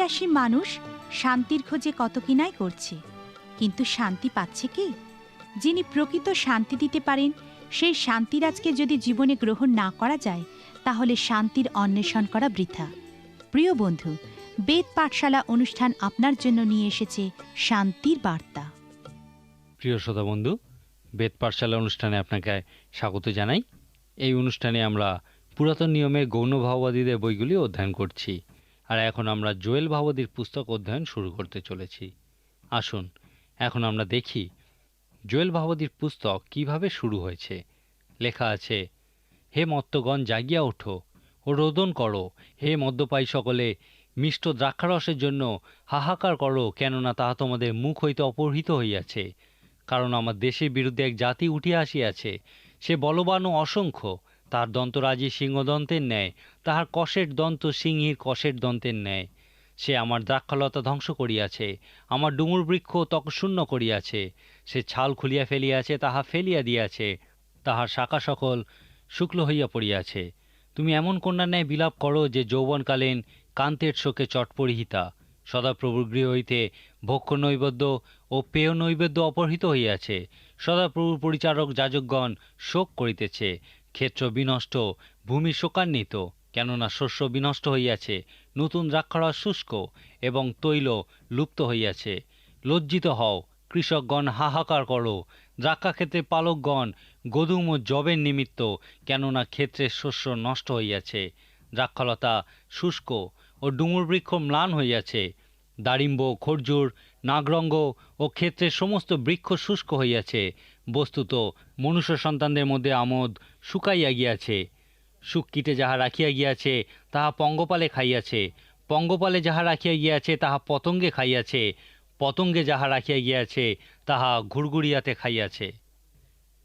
শান্তিপিয়াসী মানুষ শান্তির খোঁজে কত কিনাই করছে। কিন্তু শান্তি পাচ্ছে কি? যিনি প্রকৃত শান্তি দিতে পারেন, সেই শান্তিরাজকে যদি জীবনে গ্রহণ না করা যায়, তাহলে শান্তির অন্বেষণ করা বৃথা। প্রিয় বন্ধু, বেদ পাঠশালা অনুষ্ঠান আপনার জন্য নিয়ে এসেছে শান্তির বার্তা। প্রিয় শ্রোতা বন্ধু, বেদ পাঠশালা অনুষ্ঠানে আপনাকে স্বাগত জানাই। এই অনুষ্ঠানে আমরা পুরাতন নিয়মে গৌণ ভাওবাদীদের বইগুলি অধ্যয়ন করছি। আর এখন আমরা জোয়েল ভাওবাদীর পুস্তক অধ্যয়ন শুরু করতে চলেছি। আসুন, এখন আমরা দেখি জোয়েল ভাওবাদীর পুস্তক কীভাবে শুরু হয়েছে। লেখা আছে, হে মত্তগণ, জাগিয়া ওঠো ও রোদন করো। হে মদ্যপায়ী সকলে, মিষ্ট দ্রাক্ষারসের জন্য হাহাকার করো, কেননা তাহা তোমাদের মুখ হইতে অপহৃত হইয়াছে। কারণ আমার দেশের বিরুদ্ধে এক জাতি উঠিয়া আসিয়াছে। সে বলবান ও অসংখ্য। তার দন্তরাজি সিংহদন্তের ন্যায়, তাহার কষের দন্ত সিংহীর কষের দন্তের ন্যায়। সে আমার দ্রাক্ষলতা ধ্বংস করিয়াছে, আমার ডুমুর বৃক্ষ তকশূন্য করিয়াছে। সে ছাল খুলিয়া ফেলিয়াছে, তাহা ফেলিয়া দিয়াছে, তাহার শাখা সকল শুক্ল হইয়া পড়িয়াছে। তুমি এমন কন্যা ন্যায় বিলাপ করো যে যৌবনকালীন কান্তের শোকে চটপরিহিতা। সদাপ্রভুর গৃহ হইতে ভক্ষ নৈবেদ্য ও পেয় নৈবেদ্য অপহৃত হইয়াছে। সদাপ্রভুর পরিচারক যাজকগণ শোক করিতেছে। ক্ষেত্র বিনষ্ট, ভূমি শোকান্বিত, কেননা শস্য বিনষ্ট হইয়াছে, নতুন দ্রাক্ষারস শুষ্ক এবং তৈল লুপ্ত হইয়াছে। লজ্জিত হও, কৃষকগণ হাহাকার করো, দ্রাক্ষাক্ষেত্রে পালকগণ গদুম ও জবের নিমিত্ত, কেননা ক্ষেত্রের শস্য নষ্ট হইয়াছে। দ্রাক্ষলতা শুষ্ক ও ডুমুর বৃক্ষ ম্লান হইয়াছে। দারিম্ব, খর্জুর, নাগরঙ্গ ও ক্ষেত্রের সমস্ত বৃক্ষ শুষ্ক হইয়াছে। বস্তুত মনুষ্য সন্তানদের মধ্যে আমোদ শুকাইয়া গিয়াছে। সুকীটে যাহা রাখিয়া গিয়াছে, তাহা পঙ্গপালে খাইয়াছে। পঙ্গপালে যাহা রাখিয়া গিয়াছে, তাহা পতঙ্গে খাইয়াছে। পতঙ্গে যাহা রাখিয়া গিয়াছে, তাহা ঘুরঘুরিয়াতে খাইয়াছে।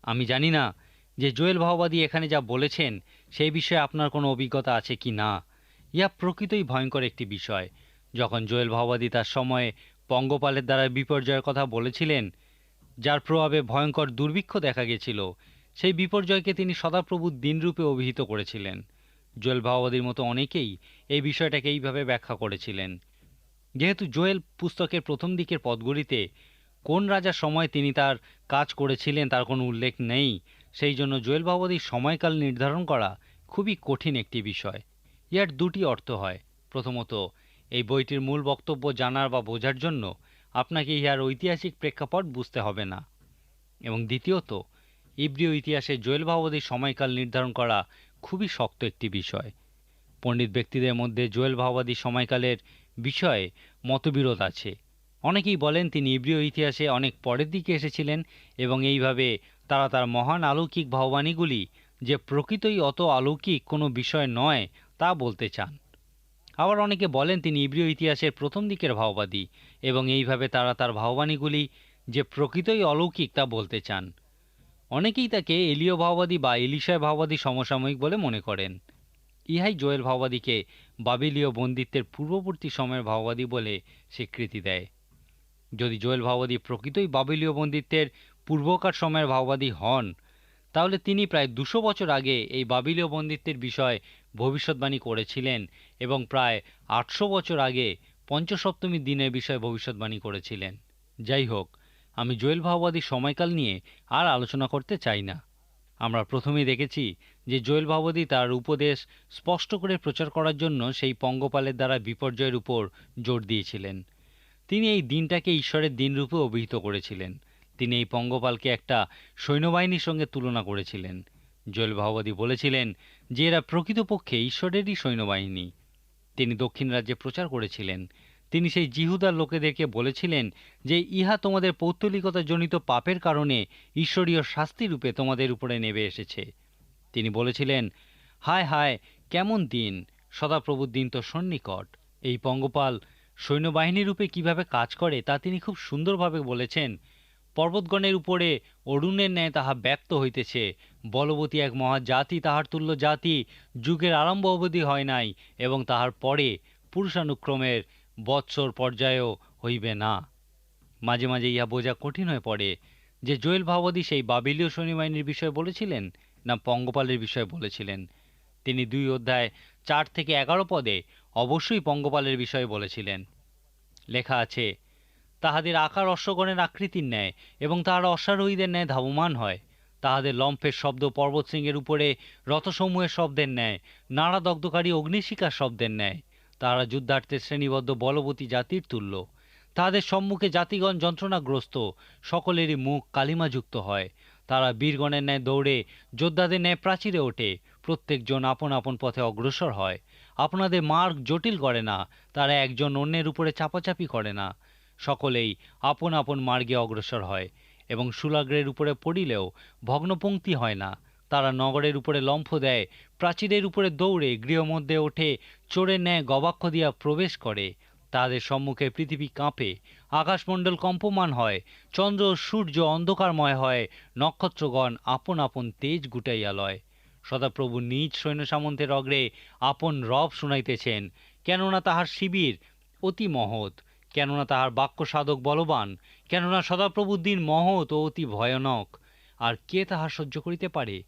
আমি জানি না যে জোয়েল ভাওবাদী এখানে যা বলেছেন, সেই বিষয়ে আপনার কোনো অভিজ্ঞতা আছে কি না। ইহা প্রকৃতই ভয়ঙ্কর একটি বিষয়। যখন জোয়েল ভাওবাদী তার সময়ে পঙ্গপালের দ্বারা বিপর্যয়ের কথা বলেছিলেন যার প্রভাবে ভয়ঙ্কর দুর্ভিক্ষ দেখা গেছিল। সেই বিপর্যয়কে তিনি সদাপ্রভুর দিনরূপে অভিহিত করেছিলেন। জোয়েল ভাওবাদীর মতো অনেকেই এই বিষয়টাকে এইভাবে ব্যাখ্যা করেছিলেন। যেহেতু জোয়েল পুস্তকের প্রথম দিকের পদগুলিতে কোন রাজার সময় তিনি তার কাজ করেছিলেন তার কোনো উল্লেখ নেই, সেই জন্য জোয়েল ভাওবাদীর সময়কাল নির্ধারণ করা খুবই কঠিন একটি বিষয়। ইয়ার দুটি অর্থ হয়। প্রথমত, এই বইটির মূল বক্তব্য জানার বা বোঝার জন্য আপনাকে ইহার ঐতিহাসিক প্রেক্ষাপট বুঝতে হবে না। এবং দ্বিতীয়ত, ইব্রিয় ইতিহাসে জোয়েল ভাওবাদীর সময়কাল নির্ধারণ করা খুবই শক্ত একটি বিষয়। পণ্ডিত ব্যক্তিদের মধ্যে জোয়েল ভাওবাদী সময়কালের বিষয়ে মতবিরোধ আছে। অনেকেই বলেন তিনি ইব্রিয় ইতিহাসে অনেক পরের দিকে এসেছিলেন এবং এইভাবে তারা তার মহান অলৌকিক ভাববাণীগুলি যে প্রকৃতই অত অলৌকিক কোনো বিষয় নয়, তা বলতে চান। আবার অনেকে বলেন তিনি ইব্রিয় ইতিহাসের প্রথম দিকের ভাওবাদী এবং এইভাবে তারা তার ভাববাণীগুলি যে প্রকৃতই অলৌকিক তা বলতে চান। অনেকেই তাকে এলীয় ভাওবাদী বা এলিশয় ভাওবাদী সমসাময়িক বলে মনে করেন। ইহাই জোয়েল ভাওবাদীকে বাবিলীয় বন্দিত্বের পূর্ববর্তী সময়ের ভাওবাদী বলে স্বীকৃতি দেয়। যদি জোয়েল ভাওবাদী প্রকৃতই বাবিলীয় বন্দিত্বের পূর্বকার সময়ের ভাওবাদী হন, তাহলে তিনি প্রায় দুশো বছর আগে এই বাবিলীয় বন্দিত্বের বিষয় ভবিষ্যৎবাণী করেছিলেন এবং প্রায় আটশো বছর আগে পঞ্চসপ্তমীর দিনের বিষয়ে ভবিষ্যৎবাণী করেছিলেন। যাই হোক, আমি জোয়েল ভাওবাদীর সময়কাল নিয়ে আর আলোচনা করতে চাই না। আমরা প্রথমেই দেখেছি যে জোয়েল ভাওবাদী তার উপদেশ স্পষ্ট করে প্রচার করার জন্য সেই পঙ্গপালের দ্বারা বিপর্যয়ের উপর জোর দিয়েছিলেন। তিনি এই দিনটাকে ঈশ্বরের দিনরূপে অভিহিত করেছিলেন। তিনি এই পঙ্গপালকে একটা সৈন্যবাহিনীর সঙ্গে তুলনা করেছিলেন। জোয়েল ভাওবাদী বলেছিলেন যে এরা প্রকৃতপক্ষে ঈশ্বরেরই সৈন্যবাহিনী। তিনি দক্ষিণ রাজ্যে প্রচার করেছিলেন। তিনি সেই জিহুদার লোকেদেরকে বলেছিলেন যে, ইহা তোমাদের পৌত্তলিকতাজনিত পাপের কারণে ঈশ্বরীয় শাস্তিরূপে তোমাদের উপরে নেমে এসেছে। তিনি বলেছিলেন, হায় হায়, কেমন দিন, সদাপ্রভুর দিন তো সন্নিকট। এই পঙ্গপাল সৈন্যবাহিনী রূপে কীভাবে কাজ করে তা তিনি খুব সুন্দরভাবে বলেছেন। পর্বতগণের উপরে অরুণের ন্যায় তাহা ব্যক্ত হইতেছে। বলবতী এক মহা জাতি তাহার তুল্য জাতি যুগের আরম্ভ অবধি হয় নাই এবং তাহার পরে পুরুষানুক্রমের বৎসর পর্যায়েও হইবে না। মাঝে মাঝে ইহা বোঝা কঠিন হয়ে পড়ে যে জোয়েল ভাওবাদী সেই বাবিলীয় শনিবাহিনীর বিষয়ে বলেছিলেন না পঙ্গপালের বিষয়ে বলেছিলেন। তিনি দুই অধ্যায় চার থেকে এগারো পদে অবশ্যই পঙ্গপালের বিষয়ে বলেছিলেন। লেখা আছে তাহাদের আকার অশ্বগণের আকৃতির ন্যায় এবং তাহারা অশ্বারোহীদের ন্যায় ধাবমান হয়। তাহাদের লম্ফের শব্দ পর্বতশৃঙ্গের উপরে, রথসমূহের শব্দের ন্যায়, নাড়া দগ্ধকারী অগ্নিশিকার শব্দের ন্যায়। তাহারা যুদ্ধার্থের শ্রেণীবদ্ধ বলবতী জাতির তুল্য। তাহাদের সম্মুখে জাতিগণ যন্ত্রণাগ্রস্ত, সকলেরই মুখ কালিমাযুক্ত হয়। তারা বীরগণের ন্যায় দৌড়ে, যোদ্ধাদের ন্যায় প্রাচীরে ওঠে। প্রত্যেকজন আপন আপন পথে অগ্রসর হয়। আপনাদের মার্গ জটিল করে না, তারা একজন অন্যের উপরে চাপাচাপি করে না। সকলেই আপন আপন মার্গে অগ্রসর হয় এবং সুলাগ্রের উপরে পড়িলেও ভগ্নপঙ্ক্তি হয় না। তারা নগরের উপরে লম্ফ দেয়, প্রাচীরের উপরে দৌড়ে গৃহমধ্যে ওঠে, চোরের ন্যায় গবাক্ষ দিয়া প্রবেশ করে। তাদের সম্মুখে পৃথিবী কাঁপে, আকাশমণ্ডল কম্পমান হয়, চন্দ্র, সূর্য অন্ধকারময় হয়, নক্ষত্রগণ আপন আপন তেজ গুটাইয়া লয়। সদাপ্রভু নিজ সৈন্য সামন্তের অগ্রে আপন রব শুনাইতেছেন, কেননা তাহার শিবির অতি মহৎ। কেননা তাহার বাক্য সাধক বলবান, কেননা সদাপ্রভুর দিন মহৎ ও অতি ভয়ানক। আর কে তাহা সহ্য করিতে পারে?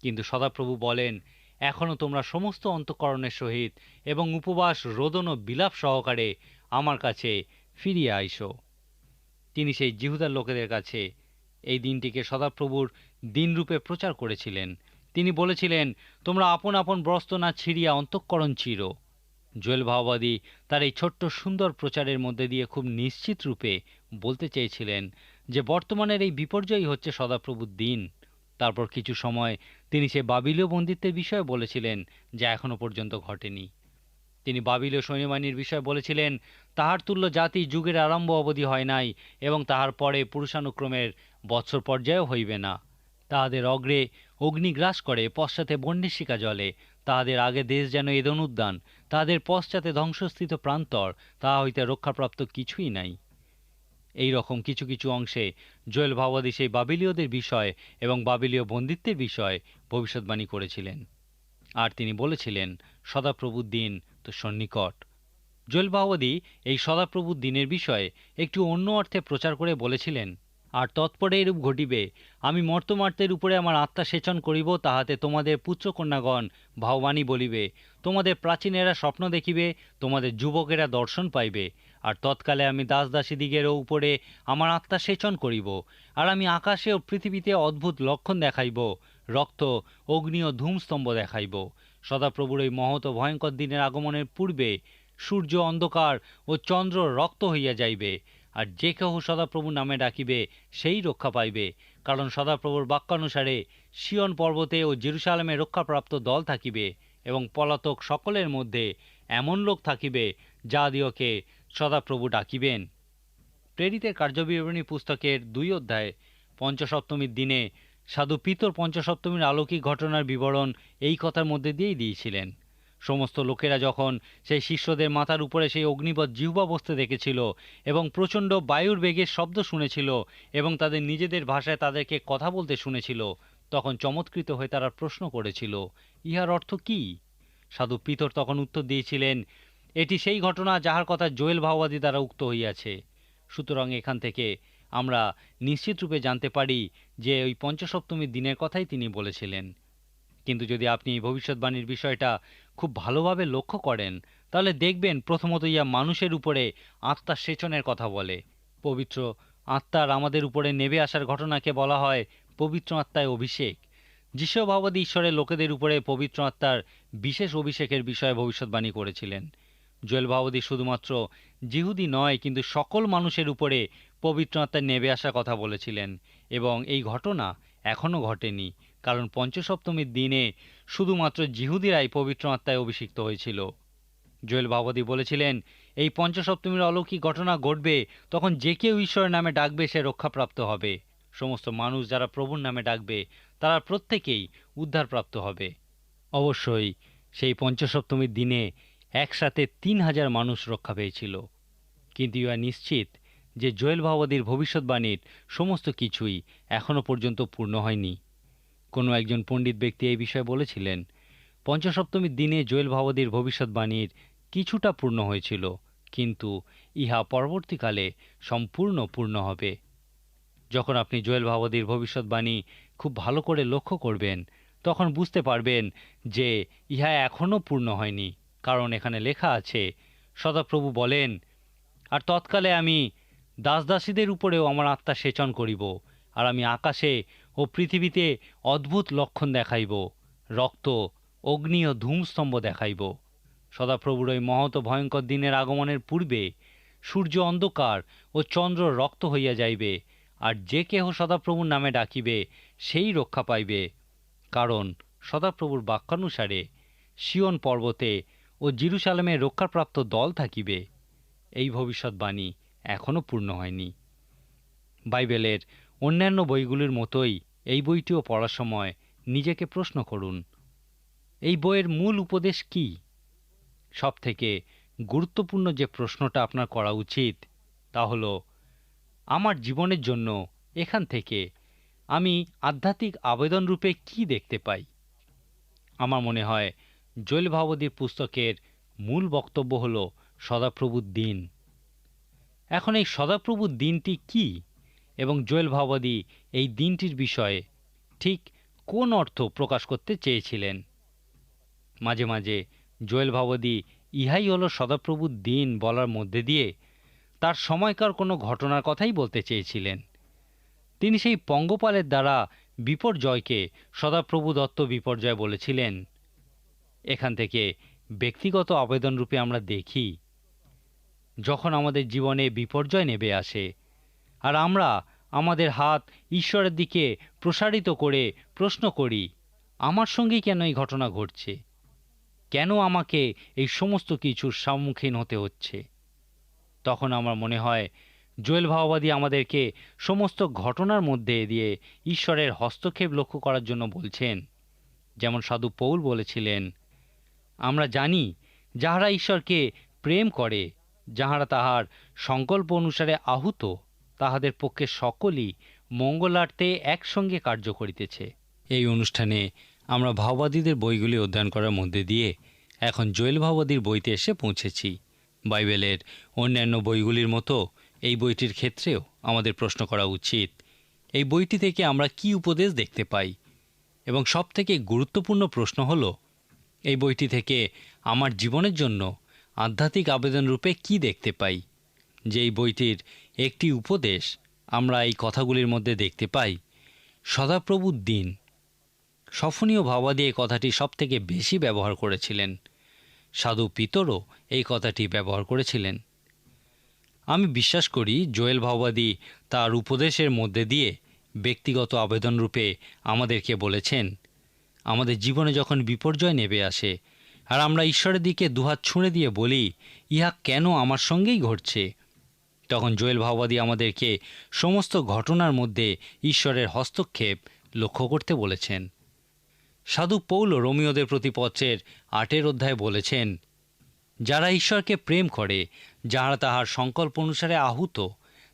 কিন্তু সদাপ্রভু বলেন এখনও তোমরা সমস্ত অন্তঃকরণের সহিত এবং উপবাস, রোদন ও বিলাপ সহকারে আমার কাছে ফিরিয়া আইসো। তিনি সেই জিহুদার লোকেদের কাছে এই দিনটিকে সদাপ্রভুর দিনরূপে প্রচার করেছিলেন। তিনি বলেছিলেন, তোমরা আপন আপন বস্ত্র না ছিঁড়িয়া অন্তঃকরণ চির জোয়েল ভাওবাদী তার এই ছোট্ট সুন্দর প্রচারের মধ্যে দিয়ে খুব নিশ্চিত রূপে বলতে চেয়েছিলেন যে বর্তমানের এই বিপর্যয়ই হচ্ছে সদাপ্রভুর দিন। তারপর কিছু সময় তিনি সে বাবিলীয় বন্দিত্বের বিষয়ে বলেছিলেন, যা এখনও পর্যন্ত ঘটেনি। তিনি বাবিলীয় সৈন্যবাহিনীর বিষয়ে বলেছিলেন, তাহার তুল্য জাতি যুগের আরম্ভ অবধি হয় নাই এবং তাহার পরে পুরুষানুক্রমের বৎসর পর্যায়েও হইবে না। তাহাদের অগ্রে অগ্নিগ্রাস করে পশ্চাতে বন্যেশিকা জলে, তাহাদের আগে দেশ যেন এদন উদ্যান তাহাদের পশ্চাতে ধ্বংসস্থিত প্রান্তর তাহা হইতে রক্ষাপ্রাপ্ত কিছুই নাই। এই রকম কিছু কিছু অংশে জোয়েল ভাওয়াদি সেই বাবিলীয়দের বিষয় এবং বাবিলীয় বন্দিত্বের বিষয় ভবিষ্যৎবাণী করেছিলেন। আর তিনি বলেছিলেন, সদাপ্রভুর দিন তো সন্নিকট। জোয়েল ভাওয়াদি এই সদাপ্রভুর দিনের বিষয়ে একটু অন্য অর্থে প্রচার করে বলেছিলেন, আর তৎপরে এরূপ ঘটিবে, আমি মর্তমার্তের উপরে আমার আত্মা সেচন করিব, তাহাতে তোমাদের পুত্রকন্যাগণ ভাওবাণী বলিবে তোমাদের প্রাচীনেরা স্বপ্ন দেখিবে, তোমাদের যুবকেরা দর্শন পাইবে। আর তৎকালে আমি দাস দাসীদিগেরও উপরে আমার আত্মা সেচন করিব, আর আমি আকাশে ও পৃথিবীতে অদ্ভুত লক্ষণ দেখাইব, রক্ত, অগ্নি ও ধূমস্তম্ভ দেখাইব। সদাপ্রভুর এই মহত ভয়ঙ্কর দিনের আগমনের পূর্বে সূর্য অন্ধকার ও চন্দ্র রক্ত হইয়া যাইবে, আর যে কেহ সদাপ্রভু নামে ডাকিবে, সেই রক্ষা পাইবে। কারণ সদাপ্রভুর বাক্যানুসারে সিয়ন পর্বতে ও জেরুসালামে রক্ষাপ্রাপ্ত দল থাকিবে। এবং পলাতক সকলের মধ্যে এমন লোক থাকিবে যা দিওকে সদাপ্রভু ডাকিবেন। প্রেরিতের কার্যবিবরণী পুস্তকের দুই অধ্যায়, পঞ্চসপ্তমীর দিনে সাধু পিতর পঞ্চসপ্তমীর আলৌকিক ঘটনার বিবরণ এই কথার মধ্যে দিয়েই দিয়েছিলেন। সমস্ত লোকেরা যখন সেই শিষ্যদের মাথার উপরে সেই অগ্নিপথ জিহ্বা বসতে দেখেছিল এবং প্রচণ্ড বায়ুর বেগের শব্দ শুনেছিল এবং তাদের নিজেদের ভাষায় তাদেরকে কথা বলতে শুনেছিল তখন চমৎকৃত হয়ে তারা প্রশ্ন করেছিল, ইহার অর্থ কি? সাধু পিতর তখন উত্তর দিয়েছিলেন, এটি সেই ঘটনা যাহার কথা জোয়েল ভাওবাদী দ্বারা উক্ত হইয়াছে। সুতরাং এখান থেকে আমরা নিশ্চিত রূপে জানতে পারি যে ওই পঞ্চসপ্তমীর দিনের কথাই তিনি বলেছিলেন। কিন্তু যদি আপনি এই ভবিষ্যৎবাণীর বিষয়টা খুব ভালোভাবে লক্ষ্য করেন, তাহলে দেখবেন প্রথমত ইয়া মানুষের উপরে আত্মার সেচনের কথা বলে। পবিত্র আত্মার আমাদের উপরে নেবে আসার ঘটনাকে বলা হয় পবিত্র আত্মায় অভিষেক। যিশু ভাবাদী ঈশ্বরের লোকেদের উপরে পবিত্র আত্মার বিশেষ অভিষেকের বিষয়ে ভবিষ্যৎবাণী করেছিলেন। জোয়েল ভাবদী শুধুমাত্র জিহুদি নয়, কিন্তু সকল মানুষের উপরে পবিত্র আত্মায় নেবে আসার কথা বলেছিলেন এবং এই ঘটনা এখনও ঘটেনি, কারণ পঞ্চসপ্তমীর দিনে শুধুমাত্র জিহুদিরাই পবিত্র আত্মায় অভিষিক্ত হয়েছিল। জোয়েল ভাবদী বলেছিলেন, এই পঞ্চসপ্তমীর অলৌকিক ঘটনা ঘটবে, তখন যে কেউ ঈশ্বরের নামে ডাকবে, সে রক্ষাপ্রাপ্ত হবে। সমস্ত মানুষ যারা প্রভুর নামে ডাকবে, তারা প্রত্যেকেই উদ্ধারপ্রাপ্ত হবে। অবশ্যই সেই পঞ্চসপ্তমীর দিনে একসাথে তিন হাজার মানুষ রক্ষা পেয়েছিল। কিন্তু ইহা নিশ্চিত যে জোয়েল ভাবদীর ভবিষ্যৎবাণীর সমস্ত কিছুই এখনও পর্যন্ত পূর্ণ হয়নি। কোনো একজন পণ্ডিত ব্যক্তি এই বিষয়ে বলেছিলেন, পঞ্চসপ্তমীর দিনে জোয়েল ভাবদীর ভবিষ্যৎবাণীর কিছুটা পূর্ণ হয়েছিল, কিন্তু ইহা পরবর্তীকালে সম্পূর্ণ পূর্ণ হবে। যখন আপনি জোয়েল ভাবদীর ভবিষ্যৎবাণী খুব ভালো করে লক্ষ্য করবেন, তখন বুঝতে পারবেন যে ইহা এখনও পূর্ণ হয়নি। কারণ এখানে লেখা আছে, সদাপ্রভু বলেন, আর তৎকালে আমি দাসদাসীদের উপরেও আমার আত্মা সেচন করিব, আর আমি আকাশে ও পৃথিবীতে অদ্ভুত লক্ষণ দেখাইব, রক্ত, অগ্নি ও ধূমস্তম্ভ দেখাইব। সদাপ্রভুর ওই মহত ভয়ঙ্কর দিনের আগমনের পূর্বে সূর্য অন্ধকার ও চন্দ্র রক্ত হইয়া যাইবে আর যে কেহ সদাপ্রভুর নামে ডাকিবে, সেই রক্ষা পাইবে। কারণ সদাপ্রভুর বাক্যানুসারে শিওন পর্বতে ও জিরুসালামে রক্ষাপ্রাপ্ত দল থাকিবে। এই ভবিষ্যৎবাণী এখনও পূর্ণ হয়নি। বাইবেলের অন্যান্য বইগুলির মতোই এই বইটিও পড়ার সময় নিজেকে প্রশ্ন করুন, এই বইয়ের মূল উপদেশ কি? সবথেকে গুরুত্বপূর্ণ যে প্রশ্নটা আপনার করা উচিত তা হলো আমার জীবনের জন্য এখান থেকে আমি আধ্যাত্মিক আবেদন রূপে কি দেখতে পাই? আমার মনে হয় জৈল ভাবদীর পুস্তকের মূল বক্তব্য হল সদাপ্রভুর দিন। এখন এই সদাপ্রভুর দিনটি কি এবং জোয়েল ভাবাদী এই দিনটির বিষয়ে ঠিক কোন অর্থ প্রকাশ করতে চেয়েছিলেন? মাঝে মাঝে জোয়েল ভাবাদী ইহাই হলো সদাপ্রভুর দিন বলার মধ্যে দিয়ে তার সময়কার কোনো ঘটনার কথাই বলতে চেয়েছিলেন। তিনি সেই পঙ্গপালের দ্বারা বিপর্যয়কে সদাপ্রভু দত্ত বিপর্যয় বলেছিলেন। এখান থেকে ব্যক্তিগত আবেদন রূপে আমরা দেখি, যখন আমাদের জীবনে বিপর্যয় নেবে আসে আর আমরা আমাদের হাত ঈশ্বরের দিকে প্রসারিত করে প্রশ্ন করি, আমার সঙ্গেই কেন এই ঘটনা ঘটছে? কেন আমাকে এই সমস্ত কিছুর সম্মুখীন হতে হচ্ছে? তখন আমার মনে হয় জোয়েল ভাওবাদী আমাদেরকে সমস্ত ঘটনার মধ্যে দিয়ে ঈশ্বরের হস্তক্ষেপ লক্ষ্য করার জন্য বলছেন। যেমন সাধু পৌল বলেছিলেন, আমরা জানি যাহারা ঈশ্বরকে প্রেম করে, যাহারা তাহার সংকল্প অনুসারে আহুত, তাহাদের পক্ষে সকলই মঙ্গলার্থে একসঙ্গে কার্য করিতেছে। এই অনুষ্ঠানে আমরা ভাওবাদীদের বইগুলি অধ্যয়ন করার মধ্যে দিয়ে এখন জোয়েল ভাওবাদীর বইতে এসে পৌঁছেছি। বাইবেলের অন্যান্য বইগুলির মতো এই বইটির ক্ষেত্রেও আমাদের প্রশ্ন করা উচিত, এই বইটি থেকে আমরা কি উপদেশ দেখতে পাই? এবং সবথেকে গুরুত্বপূর্ণ প্রশ্ন হল, এই বইটি থেকে আমার জীবনের জন্য আধ্যাত্মিক আবেদন রূপে কি দেখতে পাই? যে এই বইটির একটি উপদেশ আমরা এই কথাগুলির মধ্যে দেখতে পাই, সদাপ্রভুর দিন। সফনীয় ভাবাদী এই কথাটি সবথেকে বেশি ব্যবহার করেছিলেন। সাধু পিতরও এই কথাটি ব্যবহার করেছিলেন। আমি বিশ্বাস করি জোয়েল ভাওবাদী তার উপদেশের মধ্যে দিয়ে ব্যক্তিগত আবেদন রূপে আমাদেরকে বলেছেন, আমাদের জীবনে যখন বিপর্যয় নেবে আসে আর আমরা ঈশ্বরের দিকে দুহাত ছুঁড়ে দিয়ে বলি, ইহা কেন আমার সঙ্গেই ঘটছে? তখন জোয়েল ভাওবাদী আমাদেরকে সমস্ত ঘটনার মধ্যে ঈশ্বরের হস্তক্ষেপ লক্ষ্য করতে বলেছেন। সাধু পৌল রোমিওদের প্রতি পত্রের আটের অধ্যায় বলেছেন, যারা ঈশ্বরকে প্রেম করে, যাহারা তাহার সংকল্প অনুসারে আহুত,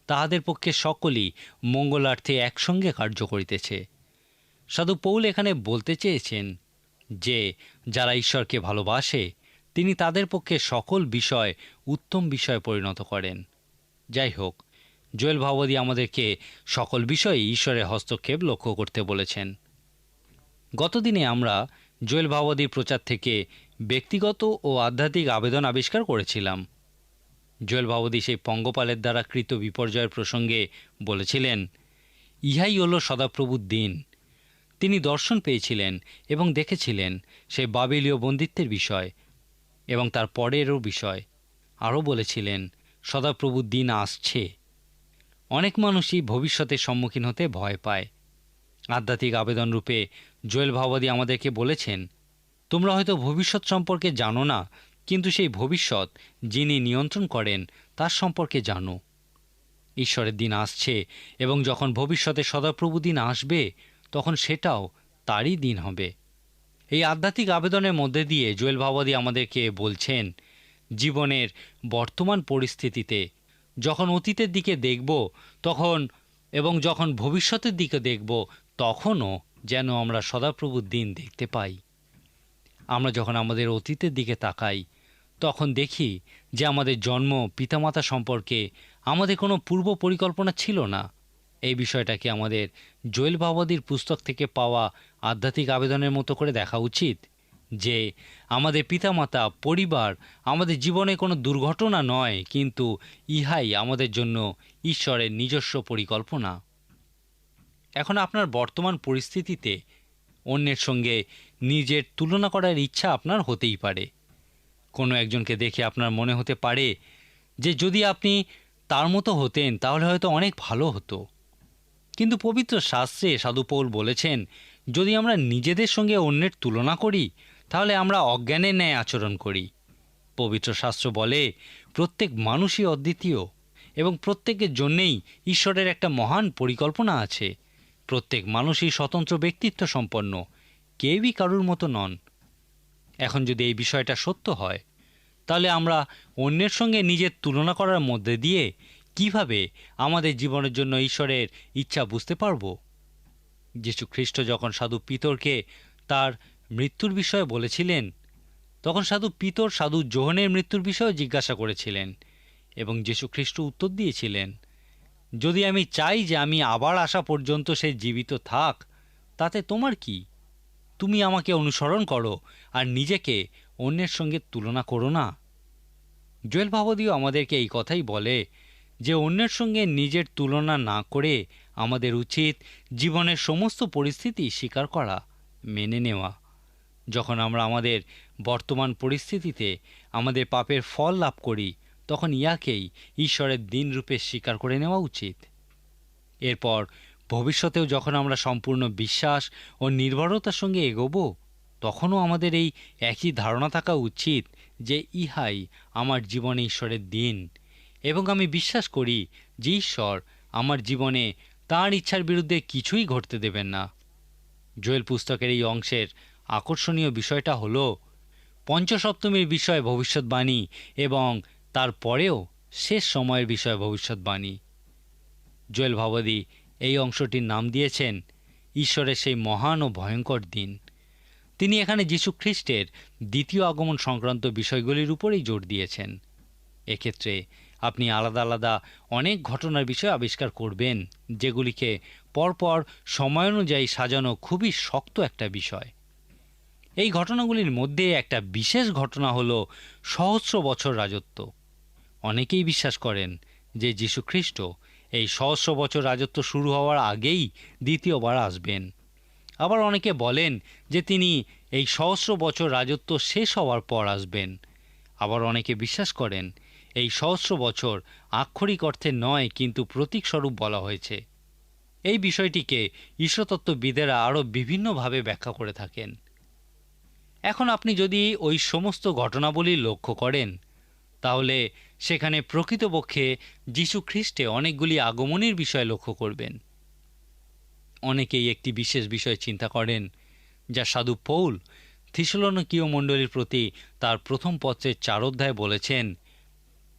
তাহাদের পক্ষে সকলই মঙ্গলার্থে একসঙ্গে কার্য করিতেছে। সাধু পৌল এখানে বলতে চেয়েছেন যে, যারা ঈশ্বরকে ভালোবাসে, তিনি তাদের পক্ষে সকল বিষয় উত্তম বিষয়ে পরিণত করেন। যাই হোক, জোয়েল ভাবদী আমাদেরকে সকল বিষয়ে ঈশ্বরের হস্তক্ষেপ লক্ষ্য করতে বলেছেন। গতদিনে আমরা জোয়েল ভাবদীর প্রচার থেকে ব্যক্তিগত ও আধ্যাত্মিক আবেদন আবিষ্কার করেছিলাম। জোয়েল ভাবদী সেই পঙ্গপালের দ্বারা কৃত বিপর্যয়ের প্রসঙ্গে বলেছিলেন, ইহাই হলো সদাপ্রভুর দিন। তিনি দর্শন পেয়েছিলেন এবং দেখেছিলেন সেই বাবিলীয় বন্দিত্বের বিষয় এবং তার পরেরও বিষয়। আরও বলেছিলেন, সদাপ্রভুর দিন আসছে। অনেক মানুষই ভবিষ্যতের সম্মুখীন হতে ভয় পায়। আধ্যাত্মিক আবেদন রূপে জোয়েল ভাবাদী আমাদেরকে বলেছেন, তোমরা হয়তো ভবিষ্যৎ সম্পর্কে জানো না, কিন্তু সেই ভবিষ্যৎ যিনি নিয়ন্ত্রণ করেন, তার সম্পর্কে জানো। ঈশ্বরের দিন আসছে, এবং যখন ভবিষ্যতে সদাপ্রভু দিন আসবে, তখন সেটাও তারই দিন হবে। এই আধ্যাত্মিক আবেদনের মধ্যে দিয়ে জোয়েল ভাবাদী আমাদেরকে বলছেন, জীবনের বর্তমান পরিস্থিতিতে যখন অতীতের দিকে দেখব, তখন এবং যখন ভবিষ্যতের দিকে দেখব, তখনও যেন আমরা সদাপ্রভুর দিন দেখতে পাই। আমরা যখন আমাদের অতীতের দিকে তাকাই, তখন দেখি যে আমাদের জন্ম পিতামাতা সম্পর্কে আমাদের কোনো পূর্ব পরিকল্পনা ছিল না। এই বিষয়টাকে আমাদের জৈল বাবাদির পুস্তক থেকে পাওয়া আধ্যাত্মিক আবেদনের মতো করে দেখা উচিত যে আমাদের পিতামাতা, পরিবার আমাদের জীবনে কোনো দুর্ঘটনা নয়, কিন্তু ইহাই আমাদের জন্য ঈশ্বরের নিজস্ব পরিকল্পনা। এখন আপনার বর্তমান পরিস্থিতিতে অন্যের সঙ্গে নিজের তুলনা করার ইচ্ছা আপনার হতেই পারে। কোনো একজনকে দেখে আপনার মনে হতে পারে যে যদি আপনি তার মতো হতেন, তাহলে হয়তো অনেক ভালো হতো। কিন্তু পবিত্র শাস্ত্রে সাধুপৌল বলেছেন, যদি আমরা নিজেদের সঙ্গে অন্যের তুলনা করি, তাহলে আমরা অজ্ঞানের ন্যায় আচরণ করি। পবিত্র শাস্ত্র বলে, প্রত্যেক মানুষই অদ্বিতীয় এবং প্রত্যেকের জন্যেই ঈশ্বরের একটা মহান পরিকল্পনা আছে। প্রত্যেক মানুষই স্বতন্ত্র ব্যক্তিত্ব সম্পন্ন। কেউই কারুর মতো নন। এখন যদি এই বিষয়টা সত্য হয়, তাহলে আমরা অন্যের সঙ্গে নিজের তুলনা করার মধ্যে দিয়ে কীভাবে আমাদের জীবনের জন্য ঈশ্বরের ইচ্ছা বুঝতে পারব? যীশু খ্রিস্ট যখন সাধু পিতরকে তার মৃত্যুর বিষয়ে বলেছিলেন, তখন সাধু পিতর সাধু জোহনের মৃত্যুর বিষয়ে জিজ্ঞাসা করেছিলেন এবং যীশু খ্রিস্ট উত্তর দিয়েছিলেন। যদি আমি চাই যে আমি আবার আসা পর্যন্ত সে জীবিত থাক, তাতে তোমার কি? তুমি আমাকে অনুসরণ করো আর নিজেকে অন্যের সঙ্গে তুলনা করো না। জুয়েল ভাবদিও আমাদেরকে এই কথাই বলে যে অন্যের সঙ্গে নিজের তুলনা না করে আমাদের উচিত জীবনের সমস্ত পরিস্থিতি স্বীকার করা, মেনে নেওয়া। যখন আমরা আমাদের বর্তমান পরিস্থিতিতে আমাদের পাপের ফল লাভ করি তখন ইয়াকেই ঈশ্বরের দিনরূপে স্বীকার করে নেওয়া উচিত। এরপর ভবিষ্যতেও যখন আমরা সম্পূর্ণ বিশ্বাস ও নির্ভরতার সঙ্গে এগোব, তখনও আমাদের এই একই ধারণা থাকা উচিত যে ইহাই আমার জীবনে ঈশ্বরের দিন এবং আমি বিশ্বাস করি যে ঈশ্বর আমার জীবনে তাঁর ইচ্ছার বিরুদ্ধে কিছুই ঘটতে দেবেন না। জোয়েল পুস্তকের এই অংশের আকর্ষণীয় বিষয়টা হল, পঞ্চসপ্তমীর বিষয়ে ভবিষ্যৎবাণী এবং তারপরেও শেষ সময়ের বিষয়ে ভবিষ্যৎবাণী। জোয়েল ভাবদি, এই অংশটির নাম দিয়েছেন ঈশ্বরের সেই মহান ও ভয়ঙ্কর দিন। তিনি এখানে যীশু খ্রিস্টের দ্বিতীয় আগমন সংক্রান্ত বিষয়গুলির উপরেই জোর দিয়েছেন। এক্ষেত্রে আপনি আলাদা আলাদা অনেক ঘটনার বিষয় আবিষ্কার করবেন, যেগুলিকে পরপর সময় অনুযায়ী সাজানো খুবই শক্ত একটা বিষয়। এই ঘটনাগুলির মধ্যে একটা বিশেষ ঘটনা হল সহস্র বছর রাজত্ব। অনেকেই বিশ্বাস করেন যে যীশুখ্রিস্ট এই সহস্র বছর রাজত্ব শুরু হওয়ার আগেই দ্বিতীয়বার আসবেন। আবার অনেকে বলেন যে তিনি এই সহস্র বছর রাজত্ব শেষ হওয়ার পর আসবেন। আবার অনেকে বিশ্বাস করেন এই সহস্র বছর আক্ষরিক অর্থে নয়, কিন্তু প্রতীক স্বরূপ বলা হয়েছে। এই বিষয়টিকে ঈশ্বরতত্ত্ববিদেরা আরও বিভিন্নভাবে ব্যাখ্যা করে থাকেন। এখন আপনি যদি ওই সমস্ত ঘটনাবলী লক্ষ্য করেন, তাহলে সেখানে প্রকৃতপক্ষে খ্রিস্টে অনেকগুলি আগমনের বিষয় লক্ষ্য করবেন। অনেকেই একটি বিশেষ বিষয় চিন্তা করেন, যা সাধু পৌল থিসলনকীয় মণ্ডলীর প্রতি তার প্রথম পত্রের চার অধ্যায় বলেছেন,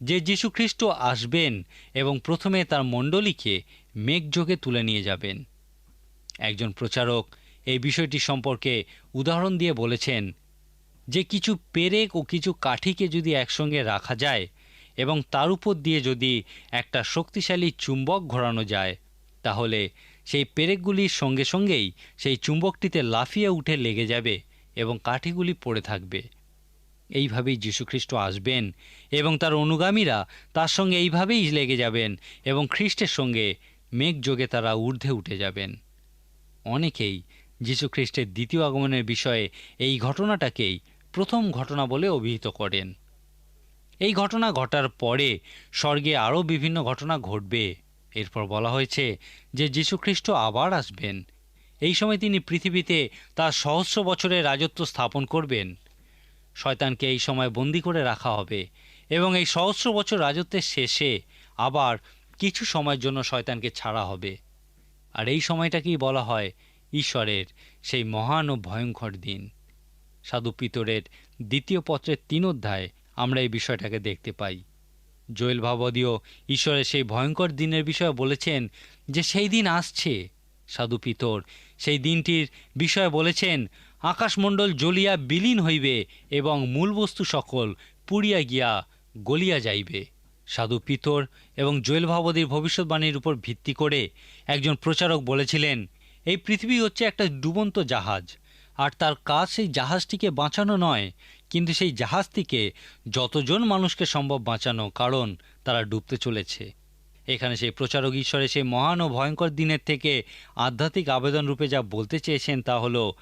যে যীশুখ্রিস্ট আসবেন এবং প্রথমে তার মণ্ডলীকে মেঘযোগে তুলে নিয়ে যাবেন। একজন প্রচারক এই বিষয়টি সম্পর্কে উদাহরণ দিয়ে বলেছেন, যে কিছু পেরেক ও কিছু কাঠিকে যদি একসঙ্গে রাখা যায় এবং তার উপর দিয়ে যদি একটা শক্তিশালী চুম্বক ঘোরানো যায়, তাহলে সেই পেরেকগুলির সঙ্গে সঙ্গেই সেই চুম্বকটিতে লাফিয়ে উঠে লেগে যাবে এবং কাঠিগুলি পড়ে থাকবে। এইভাবেই যীশুখ্রিস্ট আসবেন এবং তার অনুগামীরা তার সঙ্গে এইভাবেই লেগে যাবেন এবং খ্রিস্টের সঙ্গে মেঘযোগে তারা ঊর্ধ্বে উঠে যাবেন। অনেকেই যীশুখ্রিস্টের দ্বিতীয় আগমনের বিষয়ে এই ঘটনাটাকেই প্রথম ঘটনা বলে অভিহিত করেন। এই ঘটনা ঘটার পরে স্বর্গে আরও বিভিন্ন ঘটনা ঘটবে। এরপর বলা হয়েছে যে যীশুখ্রিস্ট আবার আসবেন। এই সময় তিনি পৃথিবীতে তার সহস্র বছরের রাজত্ব স্থাপন করবেন। শয়তানকে এই সময় বন্দি করে রাখা হবে এবং এই সহস্র বছর রাজত্বের শেষে আবার কিছু সময়ের জন্য শয়তানকে ছাড়া হবে। আর এই সময়টাকেই বলা হয় ঈশ্বরের সেই মহান ও ভয়ঙ্কর দিন। সাধু পিতরের দ্বিতীয় পত্রের তিন অধ্যায় আমরা এই বিষয়টাকে দেখতে পাই। জোয়েল ভাবদীয় ঈশ্বরের সেই ভয়ঙ্কর দিনের বিষয়ে বলেছেন যে সেই দিন আসছে, সাধু পিতর। সেই দিনটির বিষয়ে বলেছেন, আকাশমণ্ডল জ্বলিয়া বিলীন হইবে এবং মূল বস্তু সকল পুড়িয়া গিয়া গলিয়া যাইবে। সাধু পিতর এবং জোয়েল ভাবদীর ভবিষ্যৎবাণীর উপর ভিত্তি করে একজন প্রচারক বলেছিলেন, এই পৃথিবী হচ্ছে একটা ডুবন্ত জাহাজ, আর তার কাজ সেই জাহাজটিকে বাঁচানো নয় কিন্তু সেই জাহাজটিকে যতজন মানুষকে সম্ভব বাঁচানো কারণ তারা ডুবতে চলেছে। এখানে সেই প্রচারক ঈশ্বরে সেই মহান ও ভয়ঙ্কর দিনের থেকে আধ্যাত্মিক আবেদন রূপে যা বলতে চেয়েছেন তা হলো,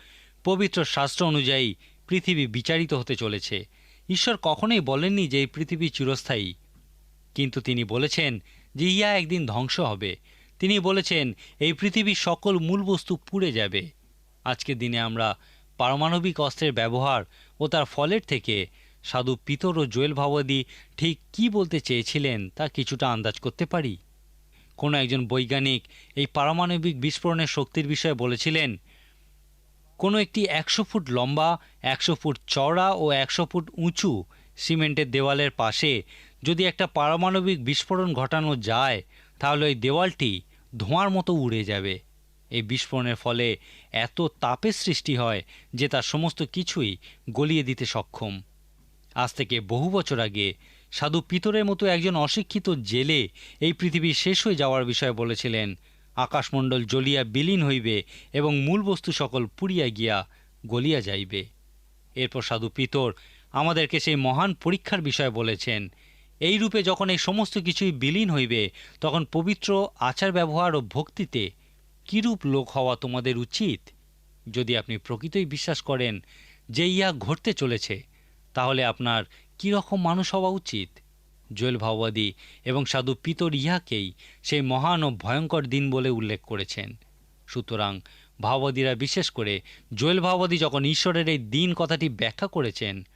পবিত্র শাস্ত্র অনুযায়ী পৃথিবী বিচারিত হতে চলেছে। ঈশ্বর কখনোই বলেননি যে এই পৃথিবী চিরস্থায়ী। কিন্তু তিনি বলেছেন যে ইহা একদিন ধ্বংস হবে। তিনি বলেছেন, এই পৃথিবীর সকল মূল বস্তু পুড়ে যাবে। আজকের দিনে আমরা পারমাণবিক অস্ত্রের ব্যবহার ও তার ফলের থেকে। সাধু পিতর ও জোয়েল ভাবাদী ঠিক কি বলতে চেয়েছিলেন তা কিছুটা আন্দাজ করতে পারি? কোনো একজন বৈজ্ঞানিক এই পারমাণবিক বিস্ফোরণের শক্তির বিষয়ে বলেছিলেন, কোনো একটি একশো ফুট লম্বা, একশো ফুট চওড়া ও একশো ফুট উঁচু সিমেন্টের দেওয়ালের পাশে যদি একটা পারমাণবিক বিস্ফোরণ ঘটানো যায়, তাহলে ওই দেওয়ালটি ধোঁয়ার মতো উড়ে যাবে। এই বিস্ফোরণের ফলে এত তাপের সৃষ্টি হয় যে তার সমস্ত কিছুই গলিয়ে দিতে সক্ষম। আজ থেকে বহু বছর আগে সাধু পিতরের মতো একজন অশিক্ষিত জেলে এই পৃথিবী শেষ হয়ে যাওয়ার বিষয়ে বলেছিলেন, আকাশমণ্ডল জ্বলিয়া বিলীন হইবে এবং মূল বস্তু সকল পুড়িয়া গিয়া গলিয়া যাইবে। এরপর সাধু পিতর আমাদেরকে সেই মহান পরীক্ষার বিষয়ে বলেছেন এই রূপে যখন এই সমস্ত কিছুই বিলীন হইবে, তখন পবিত্র আচার ব্যবহার ও ভক্তিতে কিরূপ লোক হওয়া তোমাদের উচিত? যদি আপনি প্রকৃতই বিশ্বাস করেন যে ইহা ঘটতে চলেছে, তাহলে আপনার কী রকম মানুষ হওয়া উচিত? জোয়েল ভাওবাদী এবং সাধু পিতর ইহাকেই সেই মহান ও ভয়ঙ্কর দিন বলে উল্লেখ করেছেন। সুতরাং ভাওবাদীরা বিশেষ করে জোয়েল ভাওবাদী যখন ঈশ্বরের এই দিন কথাটি ব্যাখ্যা করেছেন,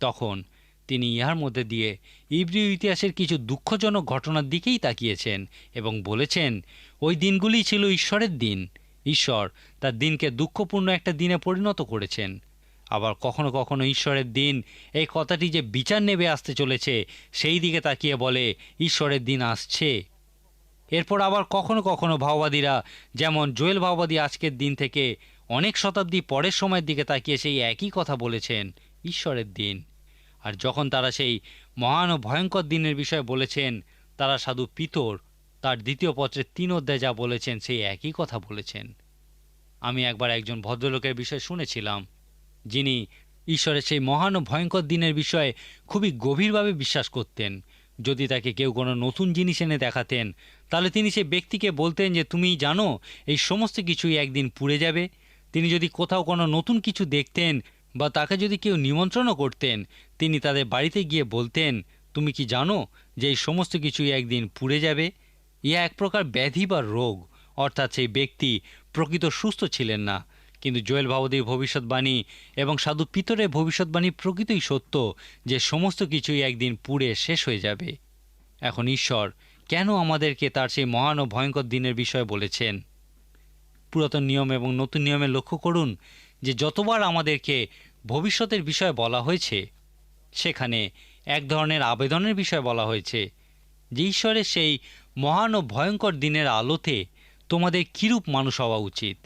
তখন তিনি ইহার মধ্যে দিয়ে ইব্রিয় ইতিহাসের কিছু দুঃখজনক ঘটনার দিকেই তাকিয়েছেন এবং বলেছেন ওই দিনগুলি ছিল ঈশ্বরের দিন। ঈশ্বর তার দিনকে দুঃখপূর্ণ একটা দিনে পরিণত করেছেন। আবার কখনো কখনো ঈশ্বরের দিন এই কথাটি যে বিচার নেবে আসতে চলেছে, সেই দিকে তাকিয়ে বলে, ঈশ্বরের দিন আসছে। এরপর আবার কখনো কখনো ভাওবাদীরা, যেমন জোয়েল ভাওবাদী আজকের দিন থেকে অনেক শতাব্দী পরের সময়ের দিকে তাকিয়ে সেই একই কথা বলেছেন, ঈশ্বরের দিন। আর যখন তারা সেই মহান ও ভয়ঙ্কর দিনের বিষয়ে বলেছেন, তারা সাধু পিতর তার দ্বিতীয় পত্রের তিন অধ্যায় যা বলেছেন সেই একই কথা বলেছেন। আমি একবার একজন ভদ্রলোকের বিষয়ে শুনেছিলাম, যিনি ঈশ্বরের সেই মহান ও ভয়ঙ্কর দিনের বিষয়ে খুবই গভীরভাবে বিশ্বাস করতেন। যদি তাকে কেউ কোনো নতুন জিনিস এনে দেখাতেন, তাহলে তিনি সে ব্যক্তিকে বলতেন যে, তুমি জানো, এই সমস্ত কিছুই একদিন পুড়ে যাবে। তিনি যদি কোথাও কোনো নতুন কিছু দেখতেন বা তাকে যদি কেউ নিমন্ত্রণও করতেন, তিনি তাদের বাড়িতে গিয়ে বলতেন, তুমি কি জানো যে এই সমস্ত কিছুই একদিন পুড়ে যাবে? ইহা এক প্রকার ব্যাধি বা রোগ। অর্থাৎ সেই ব্যক্তি প্রকৃত সুস্থ ছিলেন না। কিন্তু জোয়েল ভাবদীর ভবিষ্যৎবাণী এবং সাধু পিতরের ভবিষ্যৎবাণী প্রকৃতই সত্য যে সমস্ত কিছুই একদিন পুড়ে শেষ হয়ে যাবে। এখন ঈশ্বর কেন আমাদেরকে তার সেই মহান ও ভয়ঙ্কর দিনের বিষয়ে বলেছেন? পুরাতন নিয়ম এবং নতুন নিয়মে লক্ষ্য করুন যে যতবার আমাদেরকে ভবিষ্যতের বিষয়ে বলা হয়েছে, সেখানে এক ধরনের আবেদনের বিষয়ে বলা হয়েছে যে ঈশ্বরের সেই মহান ও ভয়ঙ্কর দিনের আলোতে তোমাদের কিরূপ মানুষ হওয়া উচিত?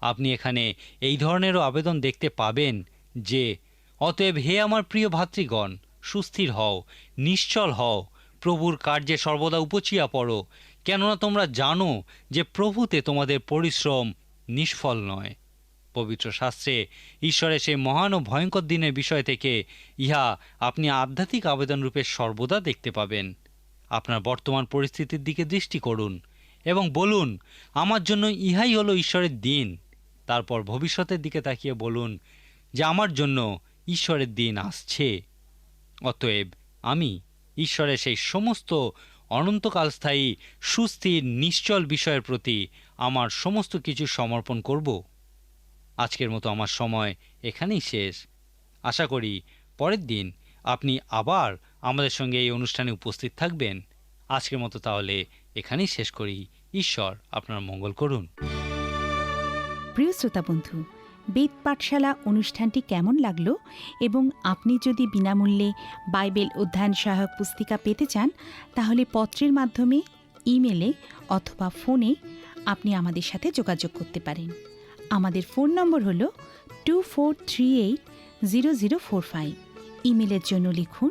আপনি এখানে এই ধরনেরও আবেদন দেখতে পাবেন যে, অতএব হে আমার প্রিয় ভাতৃগণ, সুস্থির হও, নিশ্চল হও, প্রভুর কার্যে সর্বদা উপচিয়া পড়ো, কেননা তোমরা জানো যে প্রভুতে তোমাদের পরিশ্রম নিষ্ফল নয়। পবিত্র শাস্ত্রে ঈশ্বরের সেই মহান ও ভয়ঙ্কর দিনের বিষয় থেকে ইহা আপনি আধ্যাত্মিক আবেদন রূপে সর্বদা দেখতে পাবেন। আপনার বর্তমান পরিস্থিতির দিকে দৃষ্টি করুন এবং বলুন, আমার জন্য ইহাই হলো ঈশ্বরের দিন। তারপর ভবিষ্যতের দিকে তাকিয়ে বলুন, যে আমার জন্য ঈশ্বরের দিন আসছে। অতএব আমি ঈশ্বরের সেই সমস্ত অনন্তকাল স্থায়ী সুস্থির, নিশ্চল বিষয়ের প্রতি আমার সমস্ত কিছু সমর্পণ করব। আজকের মতো আমার সময় এখানেই শেষ। আশা করি পরের দিন আপনি আবার আমাদের সঙ্গে এই অনুষ্ঠানে উপস্থিত থাকবেন। আজকের মতো তাহলে এখানেই শেষ করি। ঈশ্বর আপনার মঙ্গল করুন। প্রিয় শ্রোতা বন্ধু, বেদ পাঠশালা অনুষ্ঠানটি কেমন লাগল এবং আপনি যদি বিনামূল্যে বাইবেল অধ্যয়ন সহায়ক পুস্তিকা পেতে চান, তাহলে পত্রের মাধ্যমে, ইমেলে অথবা ফোনে আপনি আমাদের সাথে যোগাযোগ করতে পারেন। আমাদের ফোন নম্বর হলো two four three eight zero zero four five. ইমেলের জন্য লিখুন